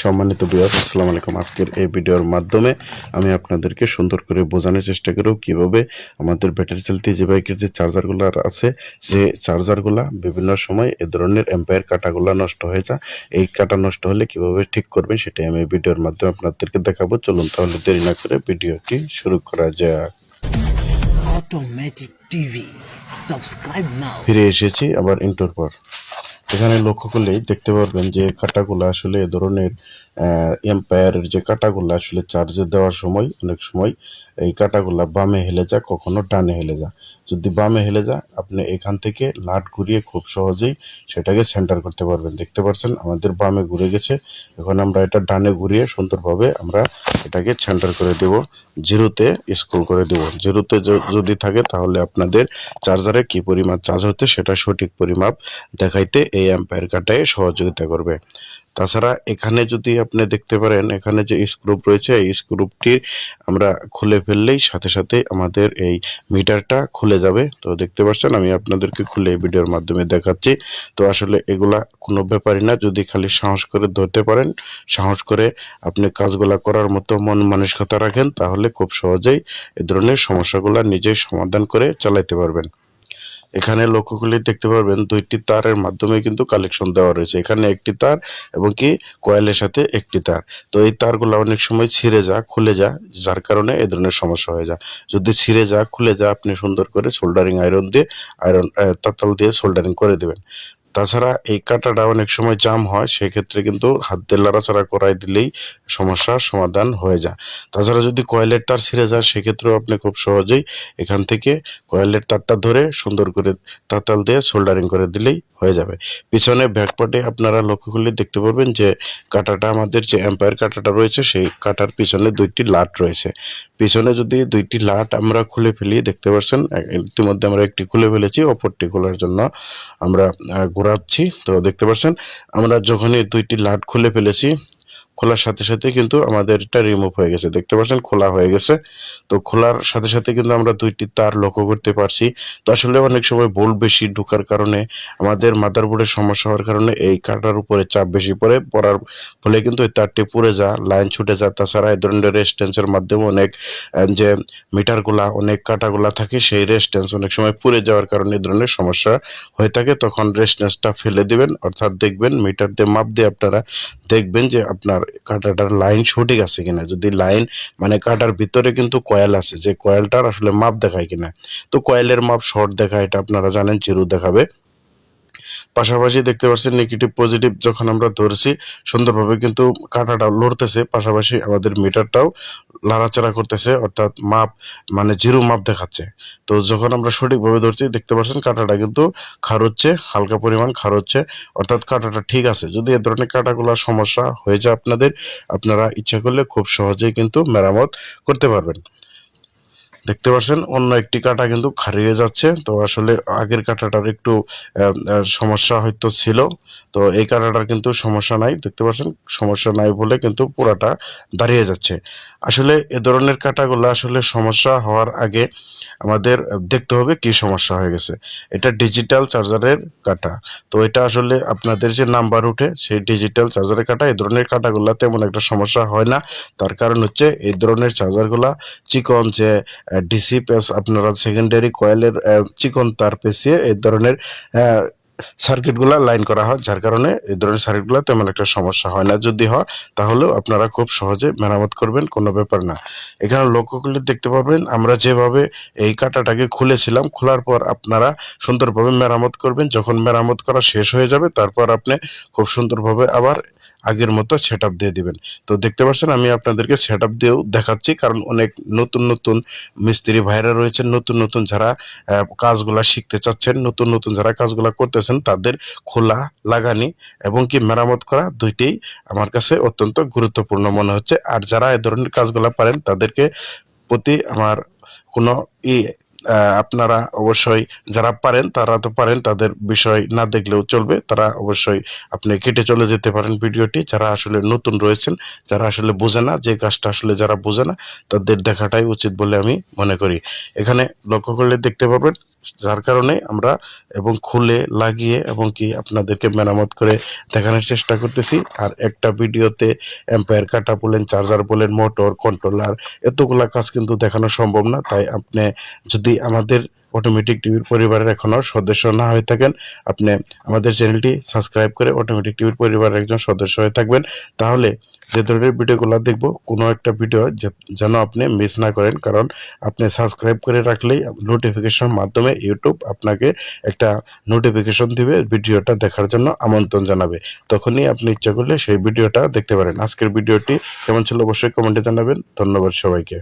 সম্মানিত বিয়ার আসসালামু আলাইকুম। আজকের এই ভিডিওর মাধ্যমে আমি আপনাদেরকে সুন্দর করে বোঝানোর চেষ্টা করব কীভাবে আমাদের ব্যাটারি চালিত যে বাইকের যে চার্জারগুলো আছে যে চার্জারগুলো বিভিন্ন সময় এ ধরনের এম্পায়ার কাটাগুলো নষ্ট হয়ে যায়। এই কাটা নষ্ট হলে কীভাবে ঠিক করবেন সেটাই আমি এই ভিডিওর মাধ্যমে আপনাদেরকে দেখাবো। চলুন তাহলে দেরি না করে ভিডিওটি শুরু করা যাক। Automatic TV. Subscribe now. ফিরে এসেছি আবার ইন্টোর পর। এখানে লক্ষ্য করলেই দেখতে পারবেন যে কাটাগুলো আসলে এ ধরনের এম্পায়ারের যে কাটাগুলো আসলে চার্জে দেওয়ার সময়, অনেক সময় এই কাটাগুলা বামে হেলে যা, কখনো ডানে হেলে যা। যদি বামে হেলে যা, আপনি এখান থেকে লাট ঘুরিয়ে খুব সহজেই সেটাকে সেন্টার করতে পারবেন। দেখতে পাচ্ছেন, আমাদের বামে ঘুরে গেছে। এখন আমরা এটা ডানে ঘুরিয়ে সুন্দরভাবে আমরা এটাকে সেন্টার করে দেব। জিরোতে স্ক্রল করে দেব। জিরোতে যদি থাকে, তাহলে আপনাদের চার্জারে কি পরিমাণ চার্জ হতে সেটা সঠিক পরিমাপ দেখাইতে এই অ্যাম্পায়ার কাটায় সহযোগিতা করবে। তাছাড়া এখানে যদি আপনি দেখতে পারেন, এখানে যে স্ক্রুপ রয়েছে, এই স্ক্রুপটির আমরা খুলে ফেললেই সাথে সাথে আমাদের এই মিটারটা খুলে যাবে। তো দেখতে পাচ্ছেন, আমি আপনাদেরকে খুলে এই ভিডিওর মাধ্যমে দেখাচ্ছি। তো আসলে এগুলা কোনো ব্যাপারই না, যদি খালি সাহস করে ধরতে পারেন, সাহস করে আপনি কাজগুলা করার মতো মন মানসিকতা রাখেন, তাহলে খুব সহজেই এ ধরনের সমস্যাগুলো নিজেই সমাধান করে চালাইতে পারবেন। এখানে লক্ষ্য করলে দেখতে পারবেন, দুইটি তারের মাধ্যমে কিন্তু কালেকশন দেওয়া রয়েছে। এখানে একটি তার এবং কি কয়েলের সাথে একটি তার। তো এই তারগুলো অনেক সময় ছিঁড়ে যা খুলে যা যার কারণে এ ধরনের সমস্যা হয়ে যা যদি ছিঁড়ে যা খুলে যা আপনি সুন্দর করে সোল্ডারিং আয়রন দিয়ে আয়রন তাতাল দিয়ে সোল্ডারিং করে দেবেন। তাছাড়া এই কাঁটাটা অনেক সময় জাম হয়, সেক্ষেত্রে কিন্তু হাত দিয়ে লড়াচড়া করাই দিলেই সমস্যার সমাধান হয়ে যায়। তাছাড়া যদি কয়েলের তার ছিঁড়ে যায়, সেক্ষেত্রেও আপনি খুব সহজেই এখান থেকে কয়েলের তারটা ধরে সুন্দর করে তাতাল দিয়ে সোল্ডারিং করে দিলেই হয়ে যাবে। পিছনে ব্যাকপার্টে আপনারা লক্ষ্য করলে দেখতে পারবেন যে কাটাটা আমাদের যে এম্পায়ার কাটাটা রয়েছে, সেই কাটার পিছনে দুইটি লাট রয়েছে। পিছনে যদি দুইটি লাট আমরা খুলে ফেলি, দেখতে পাচ্ছেন ইতিমধ্যে আমরা একটি খুলে ফেলেছি, অপরটি খোলার জন্য আমরা ঘোরাচ্ছি। তো দেখতে পাচ্ছেন আমরা যখনই দুইটি লাট খুলে ফেলেছি খোলার সাথে সাথে কিন্তু আমাদের এটা রিমুভ হয়ে গেছে। দেখতে পাচ্ছেন, খোলা হয়ে গেছে। তো খোলার সাথে সাথে কিন্তু আমরা দুইটি তার লক্ষ্য করতে পারছি। তো আসলে অনেক সময় বোল্ট বেশি ঢোকার কারণে, আমাদের মাদারবোর্ডের সমস্যা হওয়ার কারণে এই কাটার উপরে চাপ বেশি পড়ে, পড়ার ফলে কিন্তু এই তারটি পুড়ে যা লাইন ছুটে যা তাছাড়া এই ধরনের রেজিস্ট্যান্সের মাধ্যমে অনেক যে মিটারগুলা, অনেক কাটাগুলা থাকে, সেই রেজিস্ট্যান্স অনেক সময় পুড়ে যাওয়ার কারণে এই ধরনের সমস্যা হয়ে থাকে। তখন রেজিস্ট্যান্সটা ফেলে দিবেন, অর্থাৎ দেখবেন, মিটার দিয়ে মাপ দিয়ে আপনারা দেখবেন যে আপনার কাঁটাটার লাইন সঠিক আছে কিনা? যদি লাইন মানে কাঁটার ভিতরে কিন্তু কয়েল আছে, যে কয়েলটার আসলে মাপ দেখায় কিনা? তো কয়েলের মাপ শর্ট দেখায়, এটা আপনারা জানেন চিরু দেখাবে। পাশাপাশি দেখতে পাচ্ছেন নেগেটিভ পজিটিভ যখন আমরা ধরছি, সুন্দরভাবে কিন্তু কাঁটাটা লড়তেছে, পাশাপাশি আমাদের মিটারটাও লাড়াচাড়া করতেছে, অর্থাৎ মাপ মানে জিরো মাপ দেখাচ্ছে। তো যখন আমরা সঠিকভাবে ধরছি, দেখতে পাচ্ছেন কাঁটাটা কিন্তু খারুচ্ছে হালকা পরিমাণ খারুচ্ছে অর্থাৎ কাঁটাটা ঠিক আছে। যদি এ ধরনের কাঁটাগুলোর সমস্যা হয়ে যায় আপনাদের, আপনারা ইচ্ছা করলে খুব সহজেই কিন্তু মেরামত করতে পারবেন। দেখতে পাচ্ছেন অন্য একটি কাঁটা কিন্তু হারিয়ে যাচ্ছে। তো আসলে আগের কাঁটাটার একটু সমস্যা হয়তো ছিল। তো এই কাঁটাটার কিন্তু সমস্যা নাই, দেখতে পাচ্ছেন? সমস্যা নাই বলে কিন্তু পুরাটা দাঁড়িয়ে যাচ্ছে। আসলে এ ধরনের কাঁটাগুলো আসলে সমস্যা হওয়ার আগে আমাদের দেখতে হবে কি সমস্যা হয়ে গেছে। এটা ডিজিটাল চার্জারের কাঁটা। তো এটা আসলে আপনাদের যে নাম্বার উঠে, সেই ডিজিটাল চার্জারের কাটা এই ধরনের কাঁটাগুলো তেমন একটা সমস্যা হয় না। তার কারণ হচ্ছে এই ধরনের চার্জারগুলা চিকন যে ডিসি আপনারা সেকেন্ডারি কয়েলের চিকন তার পেঁচিয়ে এই ধরনের সার্কিটগুলা লাইন করা হয়, যার কারণে এই ধরনের সার্কিটগুলো তেমন একটা সমস্যা হয় না। যদি হয়, তাহলেও আপনারা খুব সহজে মেরামত করবেন, কোনো ব্যাপার না। এখানে লক্ষ্য করলে দেখতে পাবেন আমরা যেভাবে এই কাঁটাটাকে খুলেছিলাম, খোলার পর আপনারা সুন্দরভাবে মেরামত করবেন। যখন মেরামত করা শেষ হয়ে যাবে, তারপর আপনি খুব সুন্দরভাবে আবার আগের মতো সেট দিয়ে দিবেন। তো দেখতে পাচ্ছেন, আমি আপনাদেরকে সেট আপ দিয়েও দেখাচ্ছি, কারণ অনেক নতুন নতুন মিস্ত্রি ভাইরা রয়েছেন, নতুন নতুন যারা কাজগুলা শিখতে চাচ্ছেন, নতুন নতুন যারা কাজগুলা করতেছেন তাদের খোলা লাগানি এবং কি মেরামত করা দুইটাই আমার কাছে অত্যন্ত গুরুত্বপূর্ণ মনে হচ্ছে। আর যারা এ ধরনের কাজগুলা পারেন, তাদেরকে প্রতি আমার কোনো ই আপনারা অবশ্যই যারা পারেন, তারা তো পারেন, তাদের বিষয় না দেখলেও চলবে। তারা অবশ্যই আপনি কেটে চলে যেতে পারেন ভিডিওটি। যারা আসলে নতুন রয়েছেন, যারা আসলে বোঝে না, যে কাজটা আসলে যারা বোঝে না, তাদের দেখাটাই উচিত বলে আমি মনে করি। এখানে লক্ষ্য করলে দেখতে পাবেন যার কারণে আমরা এবং খুলে লাগিয়ে এবং কি আপনাদেরকে মেরামত করে দেখানোর চেষ্টা করতেছি। আর একটা ভিডিওতে এম্পায়ার কাটা বলেন চার্জার বলেন মোটর কন্ট্রোলার এতগুলা কাজ কিন্তু দেখানো সম্ভব না। তাই আপনি যদি আমাদের অটোমেটিক টিভির পরিবারের এখনও সদস্য না হয়ে থাকেন, আপনি আমাদের চ্যানেলটি সাবস্ক্রাইব করে অটোমেটিক টিভির পরিবারের একজন সদস্য হয়ে থাকবেন। তাহলে যে ধরনের ভিডিওগুলো দেখব, কোনো একটা ভিডিও যেন আপনি মিস না করেন, কারণ আপনি সাবস্ক্রাইব করে রাখলেই নোটিফিকেশন মাধ্যমে ইউটিউব আপনাকে একটা নোটিফিকেশন দিবে, ভিডিওটা দেখার জন্য আমন্ত্রণ জানাবে। তখনই আপনি ইচ্ছা করলে সেই ভিডিওটা দেখতে পারেন। আজকের ভিডিওটি কেমন ছিল অবশ্যই কমেন্টে জানাবেন। ধন্যবাদ সবাইকে।